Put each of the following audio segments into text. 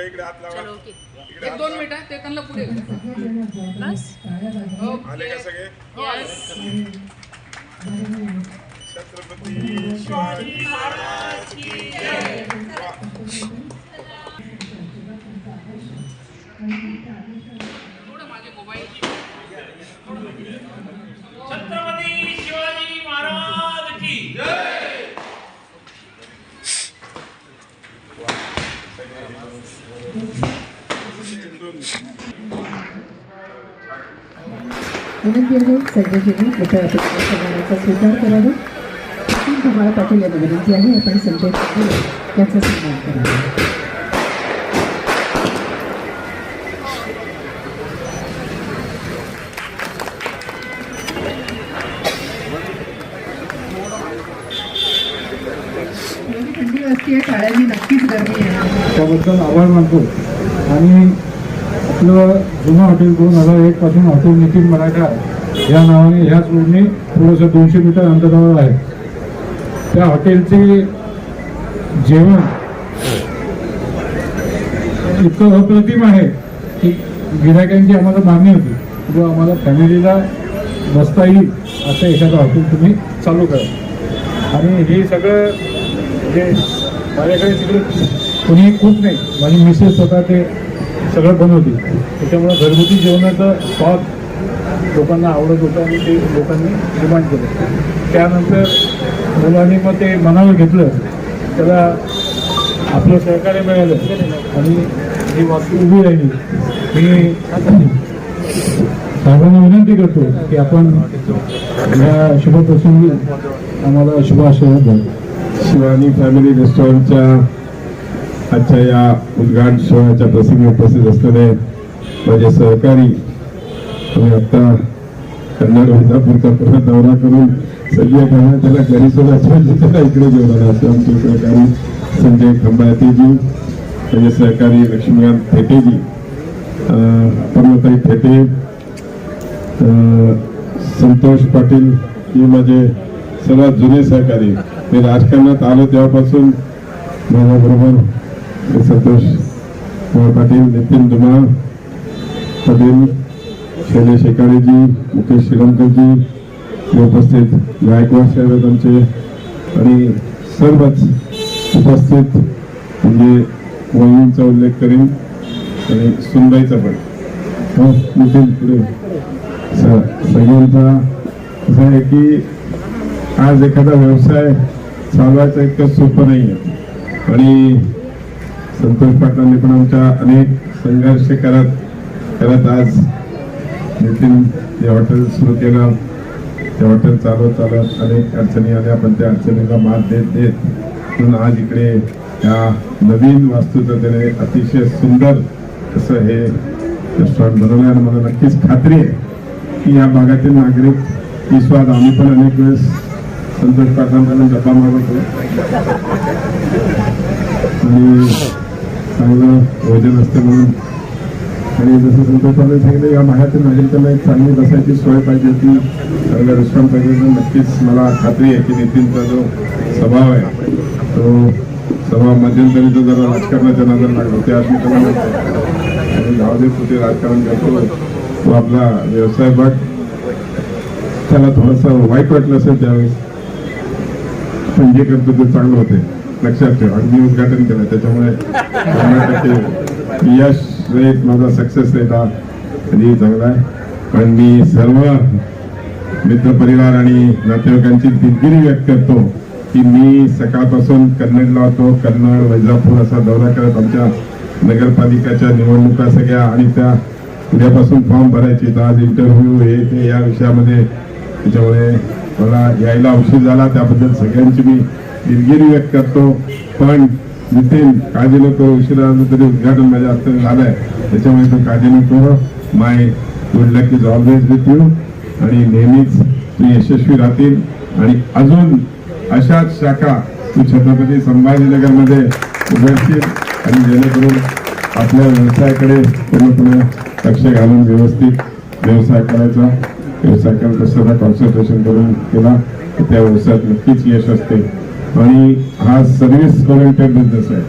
इकडे हात लावा इकडे एक दोन मिनिटं ते त्यांना पुढे. हो, आले का सगळे हो. छत्रपती शिवाजी महाराज की जय वा. थोडं माझे मोबाईल छत्रपती शिवाजी महाराज की विनंती आहे संजयजींनी कृपया आपल्या सन्मानाचा स्वीकार करावा. अतुल धुमाळ पाटील यांना विनंती आहे आपण संजय पाटील यांचा सन्मान करावा. थंडी असते नक्कीच गर्मी आहे. त्याबद्दल आभार मानतो. आणि आपलं जुनं हॉटेल दोन हजार एक पासून हॉटेल नितीन मराठा या नावाने ह्याच रोडने थोडंसं दोनशे मीटर अंतरावर आहे. त्या हॉटेलचे जेवण इतकं अप्रतिम आहे की गिरायकांची आम्हाला मागणी होती. किंवा आम्हाला फॅमिलीला बसता येईल असं एखादं हॉटेल तुम्ही चालू करा. आणि हे सगळं जे माझ्याकडे तिकडे कोणी खूप नाही. माझी मिसेस स्वतः ते सगळं बनवतील त्याच्यामुळं घरगुती जेवणाचा स्वाद लोकांना आवडत होता आणि ते लोकांनी निर्माण केलं. त्यानंतर मुलांनी मग ते मनावर घेतलं. त्याला आपलं सहकार्य मिळालं आणि ही वास्तू उभी राहिली. मी साहेबांना विनंती करतो की आपण या शुभप्रसंगी आम्हाला शुभ आशीर्वाद द्यावा शिवानी फॅमिली रेस्टॉरंटच्या आजच्या या उद्घाटन सोहळ्याच्या प्रसंगी उपस्थित असलेले माझे सहकारी आणि आता कन्नड विजापूरचा परत दौरा करून सगळ्या कामा त्याला घरी सुद्धा त्याला इकडे घेऊन आला आमचे सहकारी संजय खंबायतेजी माझे सहकारी लक्ष्मीकांत फेटेजी पर्वताई फेटे संतोष पाटील हे माझे सर्वात जुने सहकारी. मी राजकारणात आलो तेव्हापासून माझ्याबरोबर हे संतोष कुमार पाटील नितीन धुमाळ पाटील शैलेश एकाडेजी मुकेश श्रीरामकरजी हे उपस्थित गायकवाड साहेब आहेत आमचे. आणि सर्वच उपस्थित म्हणजे वहिनींचा उल्लेख करेन. आणि सुनबाईचा पण. हो, नितीन पुढे. स- सगळ्यांचा असं आहे की आज एखादा व्यवसाय चालवायचा इतकं सोपं नाही आहे आणि संतोष पाटलांनी पण आमच्या अनेक संघर्ष करत करत आज नितीन जे हॉटेल सुरू केलं. ते हॉटेल चालवत चालवत अनेक अडचणी आल्या पण त्या अडचणीला मात देत देत म्हणून आज इकडे या नवीन वास्तूचं त्याने अतिशय सुंदर असं हे रेस्टॉरंट बनवलं आणि मला नक्कीच खात्री आहे की या भागातील नागरिक विश्वास आम्ही पण अनेक वेळेस संतोष पाटलांकडून डब्बा मागवतो. आणि चांगलं भोजन असतं म्हणून. आणि जसं संतोषाने सांगितलं या भागातील नागरिकांना एक चांगली बसायची सोय पाहिजे होती. चांगलं रेस्टॉरंट पाहिजे होतं. नक्कीच मला खात्री आहे की नितीनचा जो स्वभाव आहे तो स्वभाव मध्यंतरी जरा राजकारणाच्या नजर लागलो ते आज आणि गावदे कुठे राजकारण करतो तो आपला व्यवसाय बघ. त्याला थोडंसं वाईट वाटलं असेल त्यावेळेस. पण जे करतो ते चांगलं होते लक्षात ठेव आणि मी उद्घाटन केलं त्याच्यामुळे शंभर टक्के यश रेट माझा सक्सेस रेट हा कधीही चांगला आहे पण मी सर्व मित्रपरिवार आणि नातेवाईकांची दिलगिरी व्यक्त करतो की मी सकाळपासून कन्नडला होतो. कन्नड वैजापूर असा दौरा करत आमच्या नगरपालिकाच्या निवडणुका सगळ्या आणि त्या उद्यापासून फॉर्म भरायचे. तर आज इंटरव्ह्यू हे ते या विषयामध्ये त्याच्यामुळे मला यायला उशीर झाला. त्याबद्दल सगळ्यांची मी दिलगिरी व्यक्त करतो. पण नितीन काळजी नको उशिरा तरी उद्घाटन माझ्या हस्ते झालंय. त्याच्यामुळे तो काळजी नको my good luck is always with you. आणि नेहमीच तू यशस्वी राहतील. आणि अजून अशाच शाखा तू छत्रपती संभाजीनगरमध्ये उघडशील. आणि जेणेकरून आपल्या व्यवसायाकडे पूर्णपणे लक्ष घालून व्यवस्थित व्यवसाय करायचा. व्यवसाय करत असताना कॉन्सन्ट्रेशन करून केला. त्या व्यवसायात नक्कीच यश असते. आणि हा सर्व्हिस ओरिएंटेड बिझनेस आहे.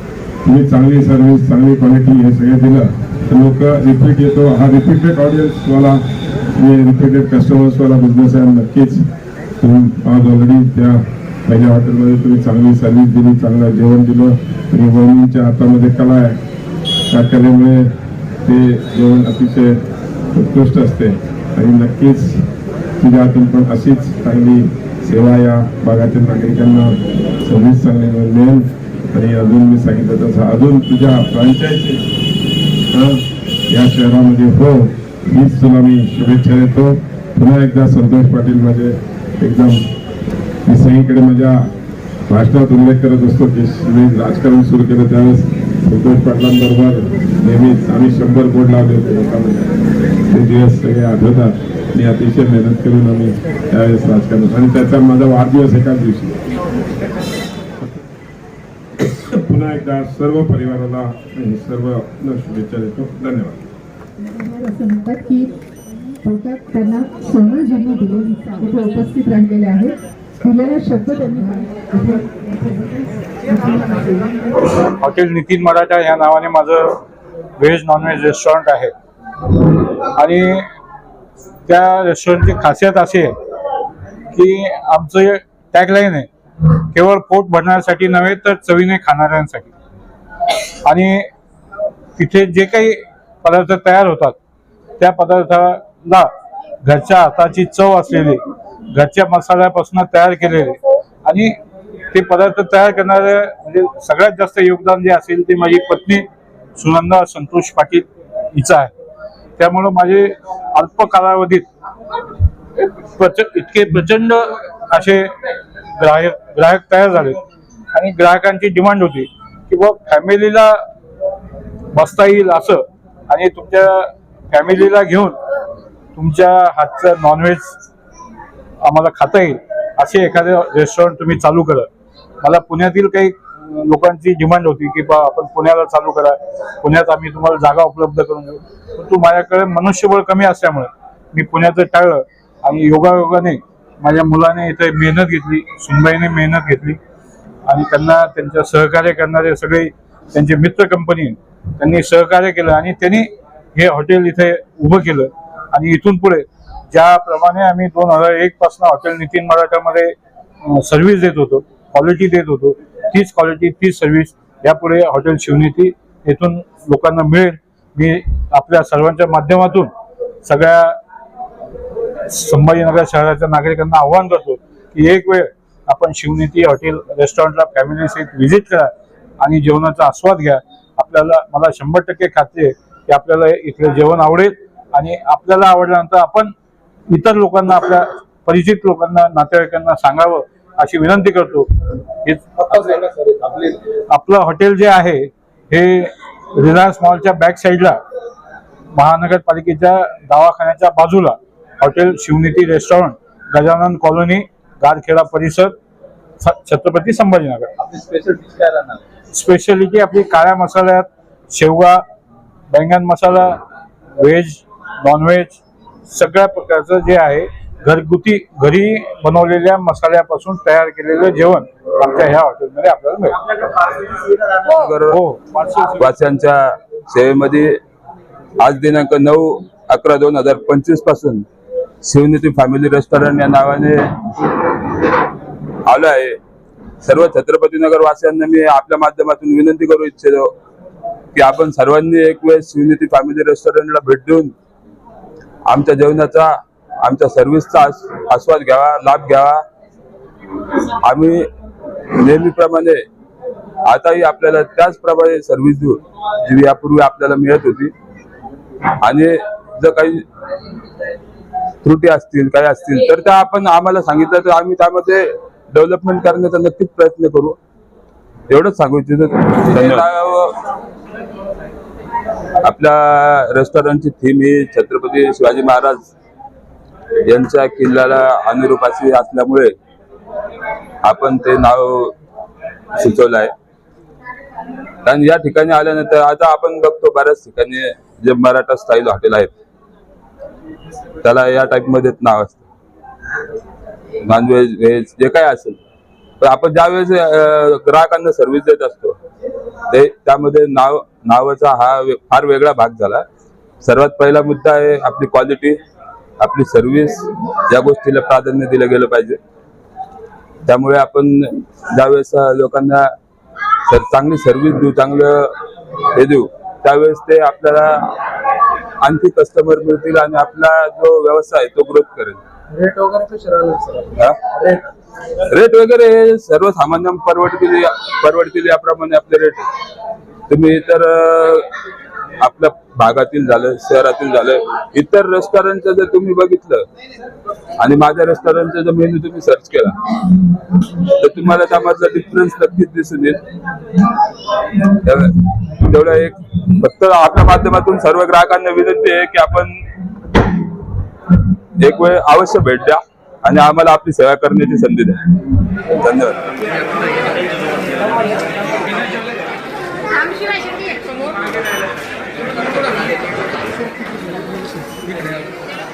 तुम्ही चांगली सर्व्हिस चांगली क्वालिटी हे सगळं दिलं तर लोक रिपीट येतो. हा रिपीटेड ऑडियन्सवाला रिपीटेड कस्टमर्सवाला बिझनेस आहे नक्कीच. तुम्ही आज ऑलरेडी त्या पहिल्या हॉटेलमध्ये तुम्ही चांगली सर्व्हिस दिली चांगलं जेवण दिलं. आणि वहिनींच्या हातामध्ये कला आहे. त्या कलेमुळे ते जेवण अतिशय उत्कृष्ट असते. आणि नक्कीच तुझ्या हातून पण अशीच चांगली सेवा या भागातील नागरिकांना सर्व्हिस चांगली मिळेल आणि अजून मी सांगितलं तसं अजून तुझ्या फ्रँचायझी या शहरामध्ये हो हीच तुला मी शुभेच्छा देतो. पुन्हा एकदा संतोष पाटील म्हणजे एकदम मी सगळीकडे माझ्या भाषणात उल्लेख करत असतो की मी राजकारण सुरू केलं त्यावेळेस संतोष पाटलांबरोबर नेहमीच आम्ही शंभर बोर्ड लावले होते लोकांमध्ये. ते दिवस सगळे आठवतात आणि अतिशय मेहनत करून आम्ही त्यावेळेस राजकारण आणि त्याचा माझा वाढदिवस एकाच दिवशी. पुन्हा एकदा सर्व परिवाराला सर्व शुभेच्छा देतो. धन्यवाद. की त्यांना सोनं ज्यांनी दिले. इथे उपस्थित राहिलेले आहेत दिलेला शब्द त्यांनी हॉटेल नितीन मराठा या नावाने माझं व्हेज नॉनव्हेज रेस्टॉरंट आहे. आणि त्या रेस्टॉरंटची खासियत अशी आहे की आमचं टॅगलाईन आहे केवळ पोट भरण्यासाठी नव्हे तर चवीने खाणाऱ्यांसाठी. आणि तिथे जे काही पदार्थ तयार होतात त्या पदार्थाला घरच्या हाताची चव असलेली घरच्या मसाल्यापासून तयार केलेले आणि ते पदार्थ तयार करणारे म्हणजे सगळ्यात जास्त योगदान जे असेल ते माझी पत्नी सुनंदा संतोष पाटील हिचं आहे. त्यामुळं माझे अल्प कालावधीत इतके प्रचंड असे ग्राहक ग्राहक तयार झाले. आणि ग्राहकांची डिमांड होती की बुवा फॅमिलीला बसता येईल असं आणि तुमच्या फॅमिलीला घेऊन तुमच्या हातचं नॉनव्हेज आम्हाला खाता येईल असे एखादे रेस्टॉरंट तुम्ही चालू करा. मला पुण्यातील काही लोकांची डिमांड होती की बा आपण पुण्याला चालू करा. पुण्यात आम्ही तुम्हाला जागा उपलब्ध करून देऊ. परंतु माझ्याकडे मनुष्यबळ कमी असल्यामुळे मी पुण्याचं टाळलं. आणि योगायोगाने माझ्या मुलाने इथे मेहनत घेतली सुनबाईने मेहनत घेतली. आणि त्यांना त्यांच्या सहकार्य करणारे सगळे त्यांचे मित्र कंपनी त्यांनी सहकार्य केलं आणि त्यांनी हे हॉटेल इथे उभं केलं. आणि इथून पुढे ज्याप्रमाणे आम्ही दोन हजार एक पासून हॉटेल नितीन मराठामध्ये सर्व्हिस देत होतो क्वालिटी देत होतो तीच क्वालिटी तीच सर्व्हिस यापुढे हॉटेल शिवनीती येथून लोकांना मिळेल. मी आपल्या सर्वांच्या माध्यमातून सगळ्या संभाजीनगर शहराच्या नागरिकांना आव्हान करतो की एक वेळ आपण शिवनीती हॉटेल रेस्टॉरंटला फॅमिली सहित व्हिजिट करा आणि जेवणाचा आस्वाद घ्या. आपल्याला मला शंभर टक्के खात्री आहे की आपल्याला इथलं जेवण आवडेल आणि आपल्याला आवडल्यानंतर आपण इतर लोकांना आपल्या परिचित लोकांना नातेवाईकांना सांगावं अशी विनंती करतो आपलं हॉटेल जे आहे हे रिलायन्स मॉलच्या बॅक साईडला महानगरपालिकेच्या दवाखान्याच्या बाजूला hotel Shivniti restaurant Gajanan colony Garkheda परिसर छत्रपती संभाजीनगर. स्पेशलिटी आपली काळ्या मसाल्यात शेवगा बैंगन मसाला व्हेज नॉनव्हेज सगळ्या प्रकारचं जे आहे घरगुती घरी बनवलेल्या मसाल्यापासून तयार केलेलं जेवण आमच्या ह्या हॉटेलमध्ये आपल्याला मिळेल हो. वासियांच्या सेवेमध्ये आज दिनांक नऊ अकरा दोन हजार पंचवीसपासून शिवनीती फॅमिली रेस्टॉरंट या नावाने आलो आहे. सर्व छत्रपतीनगर वासियांना मी आपल्या माध्यमातून विनंती करू इच्छितो की आपण सर्वांनी एक वेळ शिवनीती फॅमिली रेस्टॉरंटला भेट देऊन आमच्या जेवणाचा आमच्या सर्व्हिसचा आस- आस्वाद घ्यावा लाभ घ्यावा. आम्ही नेहमीप्रमाणे आताही आपल्याला त्याचप्रमाणे सर्व्हिस देऊ जी यापूर्वी आपल्याला मिळत होती आणि जर काही त्रुटी असतील काही असतील तर त्या आपण आम्हाला सांगितलं तर आम्ही त्यामध्ये डेव्हलपमेंट करण्याचा नक्कीच प्रयत्न करू. एवढंच सांगू इच्छितो. आपल्या रेस्टॉरंटची थीम ही छत्रपती शिवाजी महाराज यांच्या किल्ल्याला अनुरूप अशी असल्यामुळे आपण ते नाव सुचवलं आहे कारण या ठिकाणी आल्यानंतर आता आपण बघतो बऱ्याच ठिकाणी जे मराठा स्टाईल हॉटेल आहेत त्याला या टाईप मध्येच नाव असतं. नॉनव्हेज व्हेज जे काय असेल. पण आपण ज्यावेळेस ग्राहकांना सर्व्हिस देत असतो ते त्यामध्ये नाव नावाचा हा फार वेगळा भाग झाला. सर्वात पहिला मुद्दा आहे आपली क्वालिटी आपली सर्व्हिस या गोष्टीला प्राधान्य दिलं गेलं पाहिजे. त्यामुळे आपण ज्यावेळेस लोकांना सर चांगली सर्व्हिस देऊ चांगलं हे देऊ त्यावेळेस ते आपल्याला आणखी कस्टमर मिळतील आणि आपला जो व्यवसाय आहे तो ग्रोथ करेल. रेट वगैरे हा? रेट वगैरे हे सर्वसामान्य परवडतील परवडतील याप्रमाणे आपले रेट आहे. तुम्ही इतर अं, आपल्या भागातील झालं शहरातील झालं इतर रेस्टॉरंटचं जर तुम्ही बघितलं आणि माझ्या रेस्टॉरंटचा जर मेन्यू तुम्ही सर्च केला तर तुम्हाला त्यामधला डिफरन्स नक्कीच दिसून येईल. तेवढं एक फक्त आपल्या माध्यमातून सर्व ग्राहकांना विनंती आहे की आपण एक वेळ अवश्य भेट द्या आणि आम्हाला आपली सेवा करण्याची संधी द्या. धन्यवाद.